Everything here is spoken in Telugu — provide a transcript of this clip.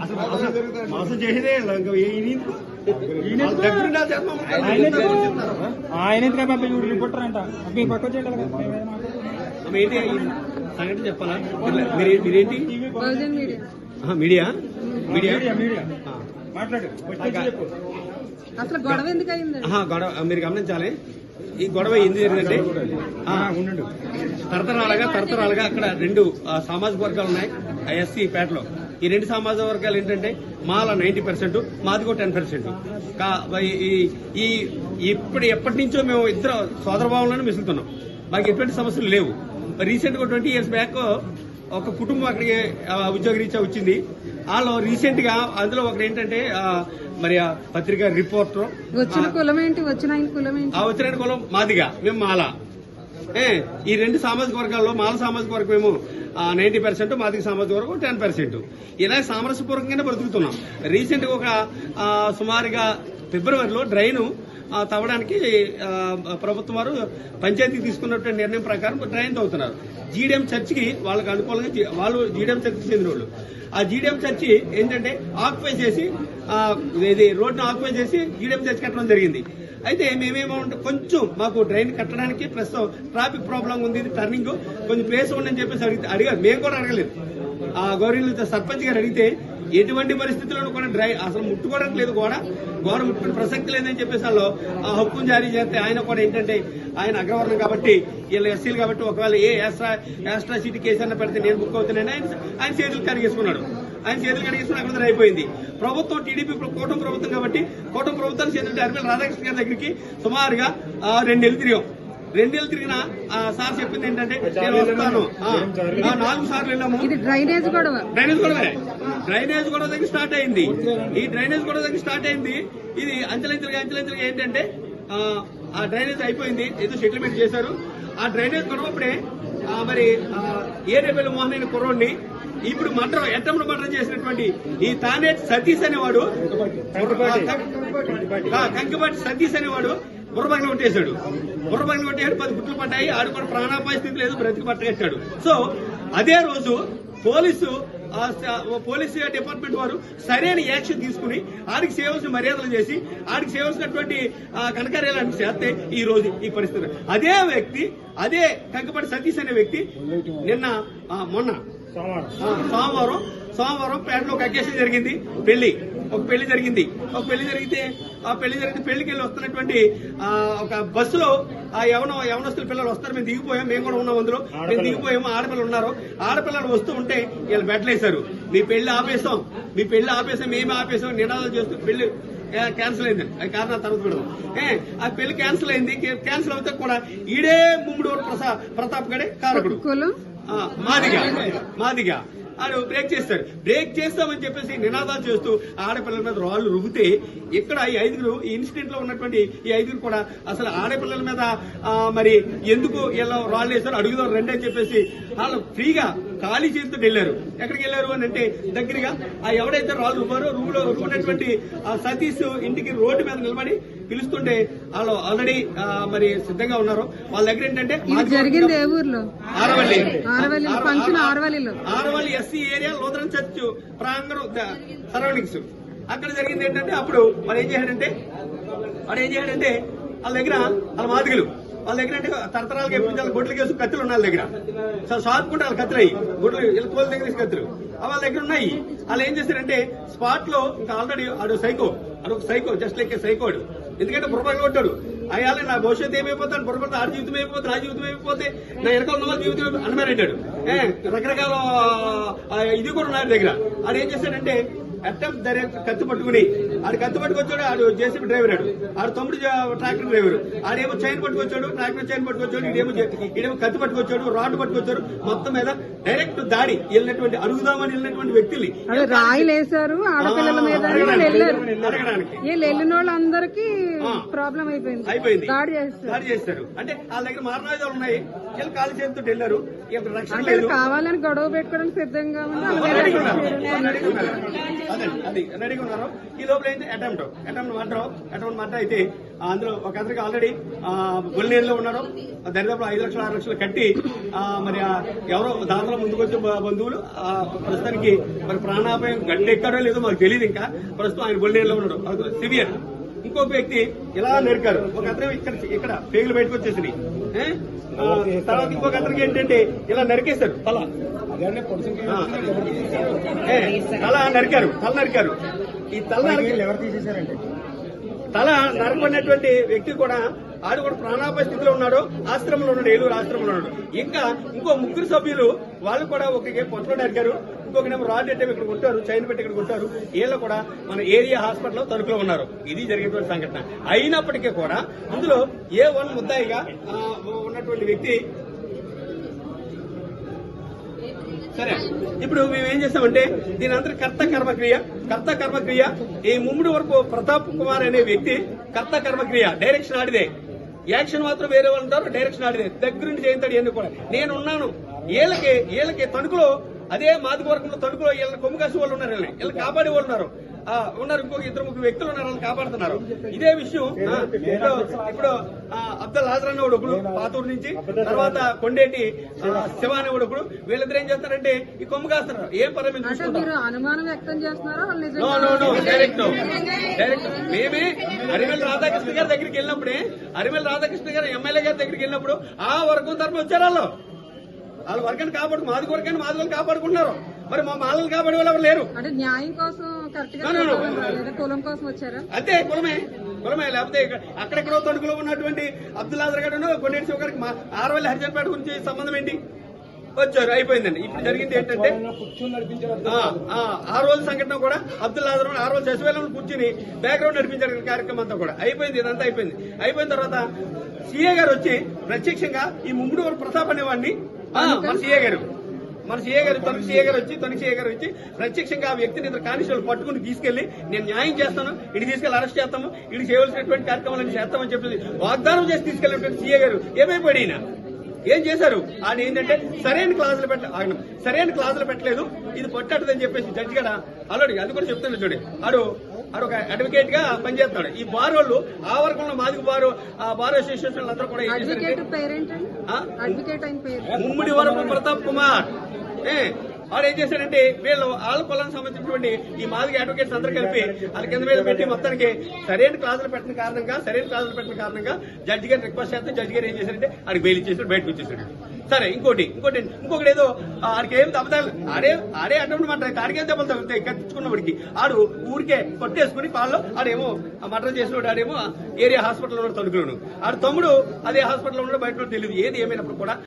అసలు మోసం- చేసేదే. ఆయన ఎందుకు రిపోర్టర్ అంట మీ పక్క ఏంటి ఈ సంగతి చెప్పాలా మీరు మీరేంటి మీడియా మీడియా. మాట్లాడు అసలు గొడవ ఎందుకు గొడవ మీరు గమనించాలి. ఈ గొడవ ఎందుకు జరిగిందంటే తరతరాలుగా తరతరాలుగా అక్కడ రెండు సామాజిక వర్గాలు ఉన్నాయి ఎస్సీ పేటలో. ఈ రెండు సామాజిక వర్గాలు ఏంటంటే మాల నైన్టీ పర్సెంట్ మాదిగో టెన్ పర్సెంట్. ఈ ఇప్పుడు ఎప్పటి నుంచో మేము ఇద్దరు సోదరభావంలోనే మిసులుతున్నాం మాకు ఎటువంటి సమస్యలు లేవు. రీసెంట్గా ట్వంటీ ఇయర్స్ బ్యాక్ ఒక కుటుంబం అక్కడికి ఆ, ఉద్యోగ రీత్యా వచ్చింది. వాళ్ళు రీసెంట్గా అందులో ఒకటి ఏంటంటే మరి పత్రిక రిపోర్టర్. వచ్చిన కులం ఏంటి వచ్చిన కులం వచ్చిన కులం మాదిగా మేము మాల. ఈ రెండు సామాజిక వర్గాల్లో మాల సామాజిక వర్గం ఏమో నైన్టీ పర్సెంట్ మాదిక సామాజిక వర్గం టెన్ పర్సెంట్. ఇలా సామరస్యపూర్వకంగానే బ్రతుకుతున్నాం. రీసెంట్గా ఒక సుమారుగా ఫిబ్రవరిలో డ్రైన్ తవ్వడానికి ప్రభుత్వం వారు పంచాయతీకి తీసుకున్నటువంటి నిర్ణయం ప్రకారం డ్రైన్ తవ్వుతున్నారు. జీడిఎం చర్చికి వాళ్ళకి అనుకూలంగా వాళ్ళు జీడిఎం చర్చికి చెందిన వాళ్ళు ఆ జీడిఎం చర్చి ఏంటంటే ఆక్యుపై చేసి ఇది రోడ్డును ఆక్యుపై చేసి జీడిఎం చర్చి కట్టడం జరిగింది. అయితే మేమేమో కొంచెం మాకు డ్రైన్ కట్టడానికి ప్రస్తుతం ట్రాఫిక్ ప్రాబ్లం ఉంది ఇది టర్నింగ్ కొంచెం ప్లేస్ ఉందని చెప్పేసి అడిగితే అడిగారు. మేము కూడా అడగలేదు. ఆ గౌరీ సర్పంచ్ గారు అడిగితే ఎటువంటి పరిస్థితుల్లో కూడా డ్రై అసలు ముట్టుకోవడానికి లేదు గోడ. గోడ ముట్టుకునే ప్రసక్తి లేదని చెప్పేసి వాళ్ళు ఆ హక్కును జారీ చేస్తే ఆయన కూడా ఏంటంటే ఆయన అగ్రవర్ణం కాబట్టి వీళ్ళు ఎస్సీలు కాబట్టి ఒకవేళ ఏ ఎక్స్ట్రా ఎక్స్ట్రా సిటీ కేసు అన్న పెడితే నేను బుక్ అవుతున్నాను ఆయన ఆయన చేతులు కడిగేసుకున్నాడు. ఆయన చేతులు కడిగేసుకుని అక్కడ అయిపోయింది. ప్రభుత్వం టీడీపీ కూటమి ప్రభుత్వం కాబట్టి కూటమి ప్రభుత్వం చేతులు అర్మల్ రాధాకృష్ణ గారి దగ్గరికి సుమారుగా ఆ, రెండు నెలలు తిరిగాం. రెండు నెలలు తిరిగిన ఆ, సార్ చెప్పింది ఏంటంటే నేను వస్తాను. నాలుగు సార్లు వెళ్ళాము. ఇది డ్రైనేజ్ గొడవ. డ్రైనేజ్ గొడవ దగ్గర స్టార్ట్ అయింది. ఈ డ్రైనేజ్ గొడవ దగ్గర స్టార్ట్ అయింది. ఇది అంచెలంచెలుగా అంచెలంచెలుగా ఏంటంటే ఆ, డ్రైనేజ్ అయిపోయింది. ఏదో సెటిల్మెంట్ చేశారు. ఆ డ్రైనేజ్ గొడవ అప్పుడే ఆ, మరి ఏరేపల్లి మోహన్ అయిన కుర్రోడిని ఇప్పుడు మర్డర్ ఎట్టముడు మర్డర్ చేసినటువంటి ఈ తానేటి సతీష్ అనేవాడు కంకిపాటి. సతీష్ అనేవాడు బుర్రబగిన కొట్టేశాడు. బుర్రబగిన కొట్టేశాడు పది గుట్లు పడ్డాయి. ఆడు కూడా ప్రాణాపాయ స్థితి లేదు బ్రతికి పట్టగట్టాడు. సో అదే రోజు పోలీసు పోలీస్ డిపార్ట్మెంట్ వారు సరైన యాక్షన్ తీసుకుని ఆడికి చేయవలసిన మర్యాదలు చేసి ఆడికి చేయవలసినటువంటి ఆ, చేస్తే ఈ రోజు ఈ పరిస్థితి. అదే వ్యక్తి అదే కంకపాటి సతీష్ అనే వ్యక్తి నిన్న ఆ, మొన్న సోమవారం. సోమవారం పేటలో ఒక అకేషన్ జరిగింది. పెళ్ళి. ఒక పెళ్ళి జరిగింది. ఒక పెళ్ళి జరిగితే ఆ పెళ్ళి జరిగితే పెళ్ళికి వెళ్ళి వస్తున్నటువంటి ఆ, ఒక బస్సులో ఆ యవన యవనస్తుల పిల్లలు వస్తారు. మేము దిగిపోయాం. మేము కూడా ఉన్నాం అందులో. మేము దిగిపోయాము. ఆడపిల్లలు ఉన్నారు. ఆడపిల్లలు వస్తూ ఉంటే వీళ్ళు బెట్లేశారు. మీ పెళ్ళి ఆపేసాం మీ పెళ్ళి ఆపేసాం మేము ఆపేసాం నినాదాలు చేస్తూ పెళ్ళి క్యాన్సిల్ అయింది. అది కారణం తర్వాత పెడదాం ఏ ఆ పెళ్ళి క్యాన్సిల్ అయింది. క్యాన్సిల్ అవుతే కూడా ఈడే ముమ్ముడు ప్రసా ప్రతాప్ గడే కారకుడు. మాదిగా మాదిగా. ఆడు బ్రేక్ చేస్తాడు. బ్రేక్ చేస్తామని చెప్పేసి నినాదాలు చేస్తూ ఆడపిల్లల మీద రాళ్ళు రుగితే ఇక్కడ ఈ ఐదుగురు ఈ ఇన్సిడెంట్లో ఉన్నటువంటి ఈ ఐదుగురు కూడా అసలు ఆడపిల్లల మీద మరి ఎందుకు ఇలా రాళ్ళు వేస్తారు అడుగుదాం రండి అని చెప్పేసి వాళ్ళు ఫ్రీగా ఖాళీ చేతితో వెళ్ళారు. ఎక్కడికి వెళ్ళారు అని అంటే దగ్గరగా ఆ ఎవడైతే రాళ్ళు రువ్వారో రూమ్లో ఉన్నటువంటి ఆ సతీష్ ఇంటికి రోడ్డు మీద నిలబడి పిలుస్తుంటే వాళ్ళు ఆల్రెడీ మరి సిద్ధంగా ఉన్నారు. వాళ్ళ దగ్గర ఏంటంటే జరిగింది ఏ ఊర్లో? Aravalli. Aravalli function ఆరవల్లిలో. Aravalli SC area Lutheran church ప్రాంగణం సరౌండింగ్స్. అక్కడ జరిగింది ఏంటంటే అప్పుడు వాడు ఏం చేశాడంటే వాడు ఏం చేశాడంటే వాళ్ళ దగ్గర వాళ్ళ మాదిగలు వాళ్ళ దగ్గర అంటే తరతరాలుగా ఎప్పుడు చాలా గొడ్లు కేసు కత్తులు ఉన్నాయి వాళ్ళ దగ్గర. సో వాళ్ళ కత్తులు. అయ్యి గొడ్లు వీళ్ళ కోళ్ళ దగ్గర కత్తులు. వాళ్ళ దగ్గర ఉన్నాయి. వాళ్ళు ఏం చేశారంటే స్పాట్లో ఇంకా ఆల్రెడీ ఆడు సైకో ఒక సైకో జస్ట్ లైక్ సైకోడు ఎందుకంటే బుర్రపగలు కొట్టాడు అయ్యాలి నా భవిష్యత్తు ఏమైపోతాను? బుర్రపడితే ఆ జీవితం అయిపోతే నా జీవితం అయిపోతే నా వెనకాల ఉన్న వాళ్ళ జీవితం అనమారెడ్డాడు రకరకాల ఇది కూడా ఉన్నాయి దగ్గర. ఆడు ఏం చేశాడంటే అట్టం డైరెక్ట్ కత్తి పట్టుకుని ఆడు కత్తి పట్టుకొచ్చాడు ఆడు జేసీబీ డ్రైవర్ ఆడు. ఆడు తమ్ముడు ట్రాక్టర్ డ్రైవర్. ఆడేమో చైన్ పట్టుకొచ్చాడు ట్రాక్టర్ చైన్ పట్టుకొచ్చాడు ఇదేమో జే- ఈడేమో కత్తి పట్టుకొచ్చాడు రాడ్ పట్టుకొచ్చాడు మొత్తం మీద డైరెక్ట్ దాడి వెళ్ళినటువంటి అడుగుదామని వెళ్ళినటువంటి వ్యక్తుల్ని. అదే రాయిలు వేశారు ఆడపిల్లల మీద వెళ్ళిన వాళ్ళందరికీ. ప్రాబ్లం అయిపోయింది. అయిపోయింది. దాడి చేస్తారు అంటే వాళ్ళ దగ్గర మారణాయుధాలు ఉన్నాయి. వీళ్ళు కాలు చేతితో వెళ్ళారు. కావాలని గొడవ పెట్టుకోవడానికి సిద్ధంగా ఉన్నారు. ఉన్నారు. అది రెడీగా ఉన్నారు? ఈ లోపల ఏంటి? Attempt. Attempt murder attempt murder అయితే అందులో ఒక అతనికి ఆల్రెడీ బుల్నేరులో ఉన్నాడు దరిదాపు ఐదు లక్షలు ఆరు లక్షలు కట్టి మరి ఎవరో దాంట్లో ముందుకు వచ్చే బ- బంధువులు ప్రస్తుతానికి మరి ప్రాణాపాయం గడ్డి ఎక్కడో లేదో మాకు తెలియదు ఇంకా. ప్రస్తుతం ఆయన బుల్నేరులో ఉన్నాడు. సివియర్. ఇంకొక వ్యక్తి ఇలా నరికారు. ఒక అతను ఇక్కడ ఇక్కడ పేగులు బయటకు వచ్చేసినాయి. తర్వాత ఇంకొక అతనికి ఏంటంటే ఇలా నరికేశారు తల. తల నరికారు తల నరికారు. ఈ తల తల నరకబడినటువంటి వ్యక్తి కూడా ఆడు కూడా ప్రాణాపాయ స్థితిలో ఉన్నాడు ఆశ్రమంలో ఉన్నాడు ఏలూరు ఆశ్రమంలో ఉన్నాడు. ఇంకా ఇంకో ముగ్గురు సభ్యులు వాళ్ళు కూడా ఒకరికి పొట్టలో నరికారు. ఇంకొకనేమో రాడ్ అంటే ఇక్కడ కొట్టారు చైన్ పెట్టి ఇక్కడ కొట్టారు. వీళ్ళు కూడా మన ఏరియా హాస్పిటల్లో తణుకులో ఉన్నారు. ఇది జరిగినటువంటి సంఘటన. అయినప్పటికీ కూడా అందులో ఏ వన్ ముద్దాయిగా ఉన్నటువంటి వ్యక్తి సరే. ఇప్పుడు మేము ఏం చేస్తామంటే దీని అంతా కర్త కర్మక్రియ కర్త కర్మక్రియ ఈ ముమ్మిడి వరకు ప్రతాప్ కుమార్ అనే వ్యక్తి కర్త కర్మక్రియ డైరెక్షన్ ఆడిదే. యాక్షన్ మాత్రం వేరే వాళ్ళు ఉంటారు డైరెక్షన్ ఆడిదే. దగ్గరుండి చేయించాడు ఇవన్నీ కూడా. నేను ఉన్నాను. వీళ్ళకి వీళ్ళకి తణుకులో అదే మాదిక వర్గంలో తణుకులో వీళ్ళ కొమ్ము కాసి వాళ్ళు ఉన్నారు వీళ్ళని వీళ్ళు కాపాడే వాళ్ళు ఉన్నారు. ఆ, ఉన్నారు ఇంకొక ఇద్దరు ముగ్గురు వ్యక్తులు ఉన్నారు వాళ్ళని కాపాడుతున్నారు. ఇదే విషయం ఇప్పుడు అబ్దుల్ హాజర్ అనే ఒకడు పాతూరు నుంచి తర్వాత కొండేటి ఆ, శివ అనే ఒకడు. వీళ్ళిద్దరు ఏం చేస్తారంటే ఈ కొమ్ము కాస్తున్నారు. ఏం పని మేము అనుమానం వ్యక్తం చేస్తున్నారా? Direct direct. మేమే అరిమెల్ రాధాకృష్ణ గారి దగ్గరికి వెళ్ళినప్పుడే అరిమెల్ రాధాకృష్ణ గారు ఎమ్మెల్యే గారి దగ్గరికి వెళ్ళినప్పుడు ఆ వర్గం తరపు వచ్చారు వాళ్ళు. వాళ్ళ వర్గాన్ని కాపాడు మాది వర్గాన్ని మాది వాళ్ళు కాపాడుకుంటున్నారు. మరి మా మాలను కాపాడే వాళ్ళు ఎవరు లేరు. అంటే న్యాయం కోసం కులం కోసం వచ్చారా? అంతే కులమే. కులమే. లేకపోతే అక్కడెక్కడో తణుకులో ఉన్నటువంటి అబ్దుల్ ఆజర్ గారు కొన్నేటి శివ గారికి మా ఆరవల్లి హరిజన్పేట గురించి సంబంధం ఏంటి? వచ్చారు అయిపోయిందండి. ఇప్పుడు జరిగింది ఏంటంటే ఆ, ఆ, ఆ రోజు సంఘటన కూడా అబ్దుల్ ఆజర్ ఆ రోజు శశివేలం కూర్చుని బ్యాక్గ్రౌండ్ నడిపించారు కార్యక్రమం అంతా కూడా. అయిపోయింది ఇదంతా అయిపోయింది. అయిపోయిన తర్వాత సీఏ గారు వచ్చి ప్రత్యక్షంగా ఈ ముమ్మిడి వరకు ప్రతాప్ అనేవాడిని మన సీఏ గారు. మన సీఏ గారు తనకు సీఏ గారు వచ్చి తనకు సీఏ గారు వచ్చి ప్రత్యక్షంగా ఆ వ్యక్తిని ఇద్దరు కానిస్టేబుల్ పట్టుకుని తీసుకెళ్ళి నేను న్యాయం చేస్తాను ఇటు తీసుకెళ్ళి అరెస్ట్ చేస్తాము ఇటు చేయవలసినటువంటి కార్యక్రమాలను చేస్తామని చెప్పి వాగ్దానం చేసి తీసుకెళ్ళినటువంటి సీఏ గారు ఏమైపోయాడు ఈయన? ఏం చేశారు? ఆయన ఏంటంటే సరైన క్లాసులు పెట్ట సరైన క్లాసులు పెట్టలేదు ఇది పొట్టదని చెప్పేసి జడ్జి గడ ఆల్రెడీ అది కూడా చెప్తాను చూడు. ఆడు ఆడు ఒక అడ్వకేట్గా పనిచేస్తాడు ఈ బార్ వాళ్ళు ఆ వర్గంలో మాదిగ బారు ఆ బార్ అసోసియేషన్ అందరూ కూడా అడ్వకేట్ పేరేంటి ఆ? అడ్వకేట్ అయిన పేరు ముమ్మిడి వరకు ప్రతాప్ కుమార్ ఏ వాడు ఏం చేశాడంటే వీళ్ళు వాళ్ళ కులానికి సంబంధించినటువంటి ఈ మాదిరి అడ్వకేట్స్ అందరూ కలిపి వాళ్ళ కింద మీద పెట్టి మొత్తానికి సరైన క్లాసులు పెట్టిన కారణంగా సరైన క్లాసులు పెట్టిన కారణంగా జడ్జి గారు రిక్వెస్ట్ చేస్తే జడ్జి గారు ఏం చేశారంటే ఆడికి బెయిల్ ఇచ్చేసాడు బయటకు వచ్చేసాడు సరే ఇంకోటి ఇంకోటి ఇంకొకటి ఏదో ఆడికి ఏం దెబ్బతాలు ఆడే ఆడే అటువంటి మాట ఆడికేం దెబ్బలు తగ్గుతాయి కట్టించుకున్నవాడికి ఆడు ఊరికే కొట్టేసుకుని పాల్లో ఆడేమో మటన్ చేసిన ఆడేమో ఏరియా హాస్పిటల్లో ఉన్నాడు తణుకులోను ఆడు తమ్ముడు అదే హాస్పిటల్లో ఉన్నాడు బయట తెలియదు ఏది ఏమైనప్పుడు కూడా.